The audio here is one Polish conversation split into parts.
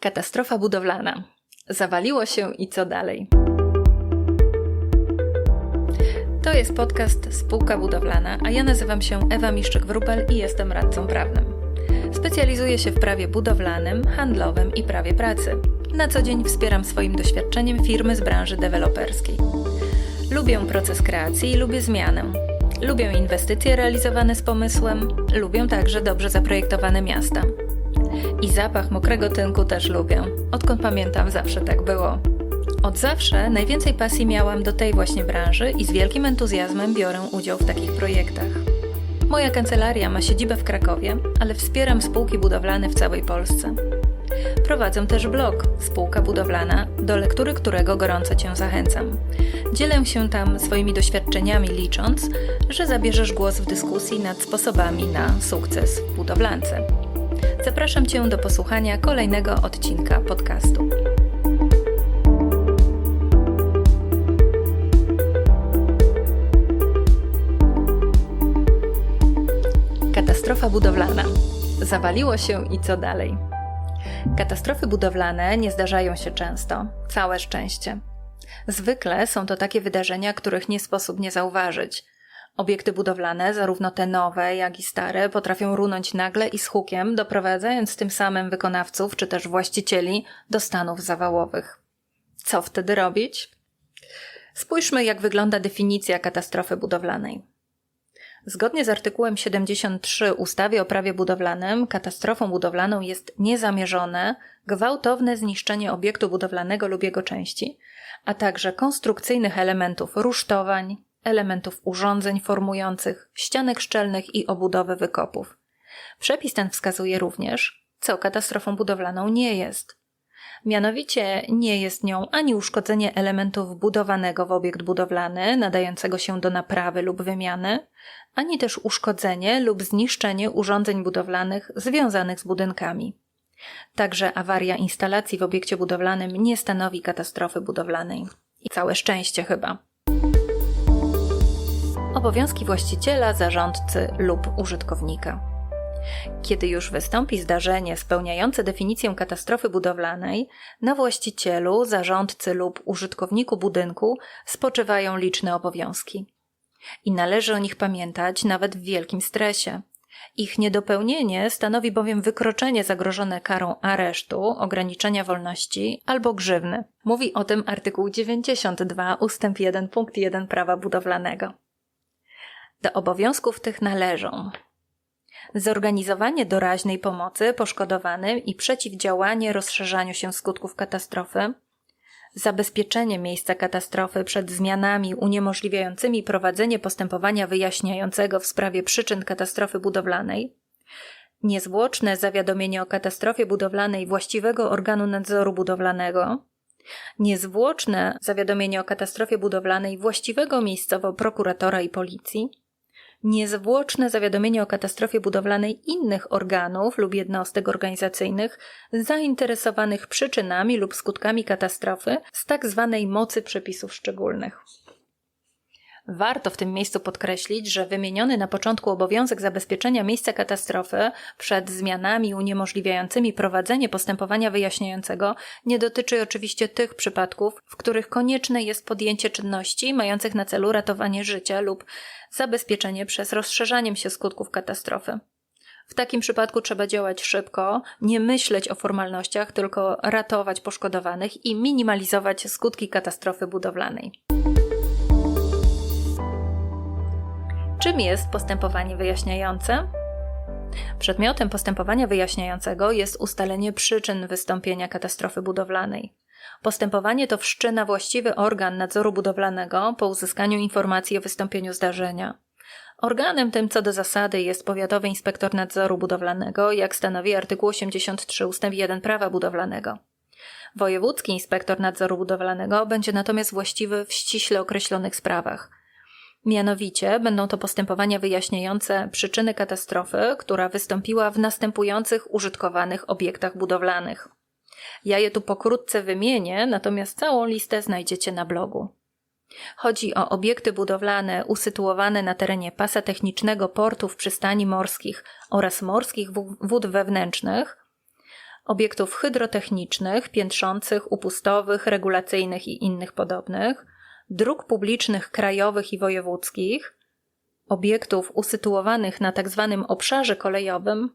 Katastrofa budowlana. Zawaliło się i co dalej? To jest podcast Spółka Budowlana, a ja nazywam się Ewa Miszczyk-Wrupel i jestem radcą prawnym. Specjalizuję się w prawie budowlanym, handlowym i prawie pracy. Na co dzień wspieram swoim doświadczeniem firmy z branży deweloperskiej. Lubię proces kreacji i lubię zmianę. Lubię inwestycje realizowane z pomysłem, lubię także dobrze zaprojektowane miasta. I zapach mokrego tynku też lubię. Odkąd pamiętam, zawsze tak było. Od zawsze najwięcej pasji miałam do tej właśnie branży i z wielkim entuzjazmem biorę udział w takich projektach. Moja kancelaria ma siedzibę w Krakowie, ale wspieram spółki budowlane w całej Polsce. Prowadzę też blog Spółka Budowlana, do lektury którego gorąco Cię zachęcam. Dzielę się tam swoimi doświadczeniami, licząc, że zabierzesz głos w dyskusji nad sposobami na sukces w budowlance. Zapraszam Cię do posłuchania kolejnego odcinka podcastu. Katastrofa budowlana. Zawaliło się i co dalej? Katastrofy budowlane nie zdarzają się często. Całe szczęście. Zwykle są to takie wydarzenia, których nie sposób nie zauważyć. Obiekty budowlane, zarówno te nowe, jak i stare, potrafią runąć nagle i z hukiem, doprowadzając tym samym wykonawców czy też właścicieli do stanów zawałowych. Co wtedy robić? Spójrzmy, jak wygląda definicja katastrofy budowlanej. Zgodnie z artykułem 73 ustawy o prawie budowlanym, katastrofą budowlaną jest niezamierzone, gwałtowne zniszczenie obiektu budowlanego lub jego części, a także konstrukcyjnych elementów rusztowań, elementów urządzeń formujących, ścianek szczelnych i obudowy wykopów. Przepis ten wskazuje również, co katastrofą budowlaną nie jest. Mianowicie nie jest nią ani uszkodzenie elementu wbudowanego w obiekt budowlany, nadającego się do naprawy lub wymiany, ani też uszkodzenie lub zniszczenie urządzeń budowlanych związanych z budynkami. Także awaria instalacji w obiekcie budowlanym nie stanowi katastrofy budowlanej. I całe szczęście chyba. Obowiązki właściciela, zarządcy lub użytkownika. Kiedy już wystąpi zdarzenie spełniające definicję katastrofy budowlanej, na właścicielu, zarządcy lub użytkowniku budynku spoczywają liczne obowiązki. I należy o nich pamiętać nawet w wielkim stresie. Ich niedopełnienie stanowi bowiem wykroczenie zagrożone karą aresztu, ograniczenia wolności albo grzywny. Mówi o tym artykuł 92 ust. 1 punkt 1 prawa budowlanego. Do obowiązków tych należą zorganizowanie doraźnej pomocy poszkodowanym i przeciwdziałanie rozszerzaniu się skutków katastrofy, zabezpieczenie miejsca katastrofy przed zmianami uniemożliwiającymi prowadzenie postępowania wyjaśniającego w sprawie przyczyn katastrofy budowlanej, niezwłoczne zawiadomienie o katastrofie budowlanej właściwego organu nadzoru budowlanego, niezwłoczne zawiadomienie o katastrofie budowlanej właściwego miejscowo prokuratora i policji, niezwłoczne zawiadomienie o katastrofie budowlanej innych organów lub jednostek organizacyjnych zainteresowanych przyczynami lub skutkami katastrofy z tak zwanej mocy przepisów szczególnych. Warto w tym miejscu podkreślić, że wymieniony na początku obowiązek zabezpieczenia miejsca katastrofy przed zmianami uniemożliwiającymi prowadzenie postępowania wyjaśniającego nie dotyczy oczywiście tych przypadków, w których konieczne jest podjęcie czynności mających na celu ratowanie życia lub zabezpieczenie przez rozszerzaniem się skutków katastrofy. W takim przypadku trzeba działać szybko, nie myśleć o formalnościach, tylko ratować poszkodowanych i minimalizować skutki katastrofy budowlanej. Czym jest postępowanie wyjaśniające? Przedmiotem postępowania wyjaśniającego jest ustalenie przyczyn wystąpienia katastrofy budowlanej. Postępowanie to wszczyna właściwy organ nadzoru budowlanego po uzyskaniu informacji o wystąpieniu zdarzenia. Organem tym co do zasady jest powiatowy inspektor nadzoru budowlanego, jak stanowi artykuł 83 ust. 1 prawa budowlanego. Wojewódzki inspektor nadzoru budowlanego będzie natomiast właściwy w ściśle określonych sprawach. Mianowicie będą to postępowania wyjaśniające przyczyny katastrofy, która wystąpiła w następujących użytkowanych obiektach budowlanych. Ja je tu pokrótce wymienię, natomiast całą listę znajdziecie na blogu. Chodzi o obiekty budowlane usytuowane na terenie pasa technicznego portów przystani morskich oraz morskich wód wewnętrznych, obiektów hydrotechnicznych, piętrzących, upustowych, regulacyjnych i innych podobnych, dróg publicznych krajowych i wojewódzkich, obiektów usytuowanych na tzw. Tak obszarze kolejowym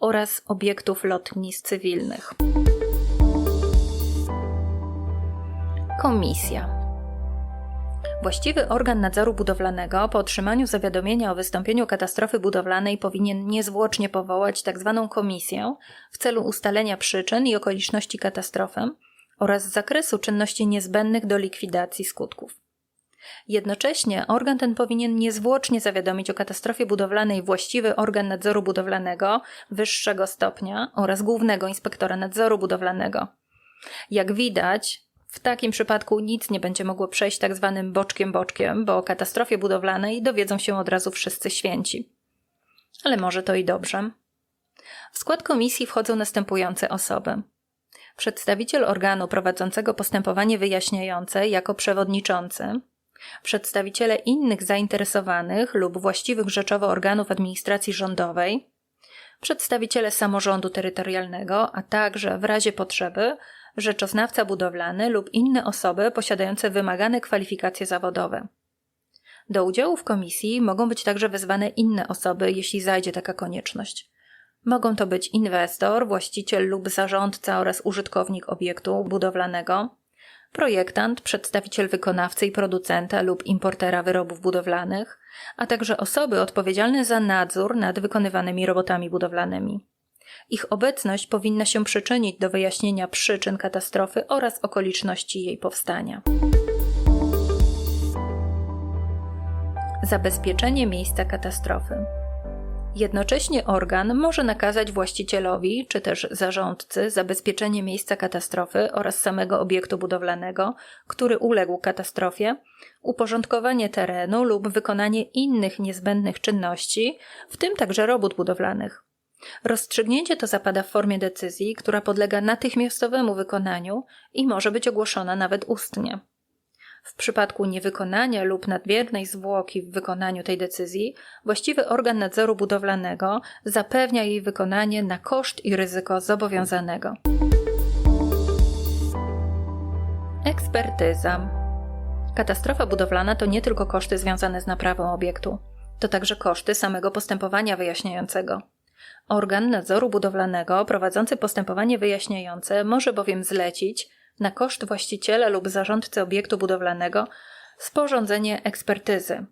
oraz obiektów lotnisk cywilnych. Komisja. Właściwy organ nadzoru budowlanego po otrzymaniu zawiadomienia o wystąpieniu katastrofy budowlanej powinien niezwłocznie powołać tzw. Tak komisję w celu ustalenia przyczyn i okoliczności katastrofy oraz zakresu czynności niezbędnych do likwidacji skutków. Jednocześnie organ ten powinien niezwłocznie zawiadomić o katastrofie budowlanej właściwy organ nadzoru budowlanego wyższego stopnia oraz głównego inspektora nadzoru budowlanego. Jak widać, w takim przypadku nic nie będzie mogło przejść tak zwanym boczkiem boczkiem, bo o katastrofie budowlanej dowiedzą się od razu wszyscy święci. Ale może to i dobrze. W skład komisji wchodzą następujące osoby. Przedstawiciel organu prowadzącego postępowanie wyjaśniające jako przewodniczący, przedstawiciele innych zainteresowanych lub właściwych rzeczowo organów administracji rządowej, przedstawiciele samorządu terytorialnego, a także w razie potrzeby rzeczoznawca budowlany lub inne osoby posiadające wymagane kwalifikacje zawodowe. Do udziału w komisji mogą być także wezwane inne osoby, jeśli zajdzie taka konieczność. Mogą to być inwestor, właściciel lub zarządca oraz użytkownik obiektu budowlanego, projektant, przedstawiciel wykonawcy i producenta lub importera wyrobów budowlanych, a także osoby odpowiedzialne za nadzór nad wykonywanymi robotami budowlanymi. Ich obecność powinna się przyczynić do wyjaśnienia przyczyn katastrofy oraz okoliczności jej powstania. Zabezpieczenie miejsca katastrofy. Jednocześnie organ może nakazać właścicielowi czy też zarządcy zabezpieczenie miejsca katastrofy oraz samego obiektu budowlanego, który uległ katastrofie, uporządkowanie terenu lub wykonanie innych niezbędnych czynności, w tym także robót budowlanych. Rozstrzygnięcie to zapada w formie decyzji, która podlega natychmiastowemu wykonaniu i może być ogłoszona nawet ustnie. W przypadku niewykonania lub nadmiernej zwłoki w wykonaniu tej decyzji, właściwy organ nadzoru budowlanego zapewnia jej wykonanie na koszt i ryzyko zobowiązanego. Ekspertyza. Katastrofa budowlana to nie tylko koszty związane z naprawą obiektu, to także koszty samego postępowania wyjaśniającego. Organ nadzoru budowlanego prowadzący postępowanie wyjaśniające może bowiem zlecić na koszt właściciela lub zarządcy obiektu budowlanego sporządzenie ekspertyzy.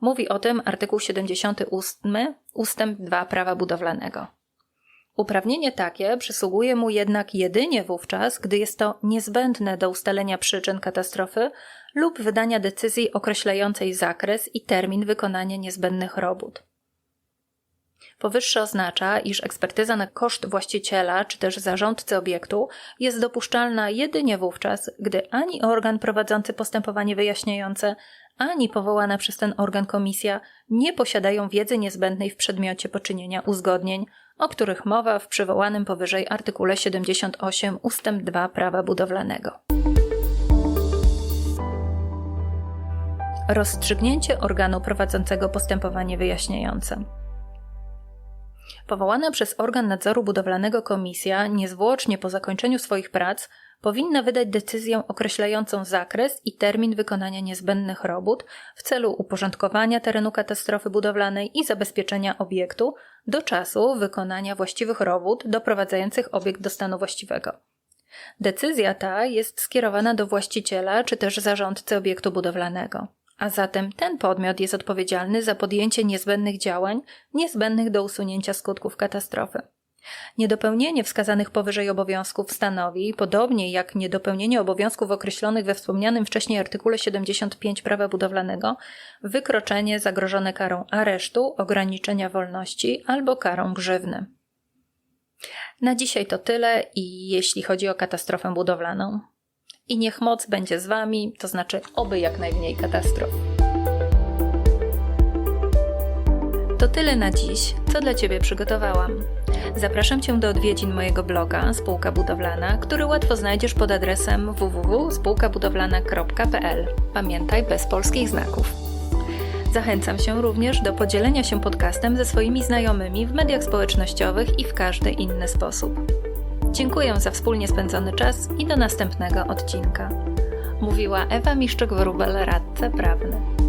Mówi o tym artykuł 78 ustęp 2 prawa budowlanego. Uprawnienie takie przysługuje mu jednak jedynie wówczas, gdy jest to niezbędne do ustalenia przyczyn katastrofy lub wydania decyzji określającej zakres i termin wykonania niezbędnych robót. Powyższe oznacza, iż ekspertyza na koszt właściciela czy też zarządcy obiektu jest dopuszczalna jedynie wówczas, gdy ani organ prowadzący postępowanie wyjaśniające, ani powołana przez ten organ komisja nie posiadają wiedzy niezbędnej w przedmiocie poczynienia uzgodnień, o których mowa w przywołanym powyżej artykule 78 ust. 2 prawa budowlanego. Rozstrzygnięcie organu prowadzącego postępowanie wyjaśniające. Powołana przez organ nadzoru budowlanego komisja niezwłocznie po zakończeniu swoich prac powinna wydać decyzję określającą zakres i termin wykonania niezbędnych robót w celu uporządkowania terenu katastrofy budowlanej i zabezpieczenia obiektu do czasu wykonania właściwych robót doprowadzających obiekt do stanu właściwego. Decyzja ta jest skierowana do właściciela czy też zarządcy obiektu budowlanego a zatem ten podmiot jest odpowiedzialny za podjęcie niezbędnych działań niezbędnych do usunięcia skutków katastrofy. Niedopełnienie wskazanych powyżej obowiązków stanowi, podobnie jak niedopełnienie obowiązków określonych we wspomnianym wcześniej artykule 75 prawa budowlanego, wykroczenie zagrożone karą aresztu, ograniczenia wolności albo karą grzywny. Na dzisiaj to tyle i jeśli chodzi o katastrofę budowlaną i niech moc będzie z Wami, to znaczy oby jak najmniej katastrof. To tyle na dziś, co dla Ciebie przygotowałam. Zapraszam Cię do odwiedzin mojego bloga Spółka Budowlana, który łatwo znajdziesz pod adresem www.spółkabudowlana.pl. Pamiętaj bez polskich znaków. Zachęcam się również do podzielenia się podcastem ze swoimi znajomymi w mediach społecznościowych i w każdy inny sposób. Dziękuję za wspólnie spędzony czas i do następnego odcinka. Mówiła Ewa Miszczyk-Wróbel, radca prawny.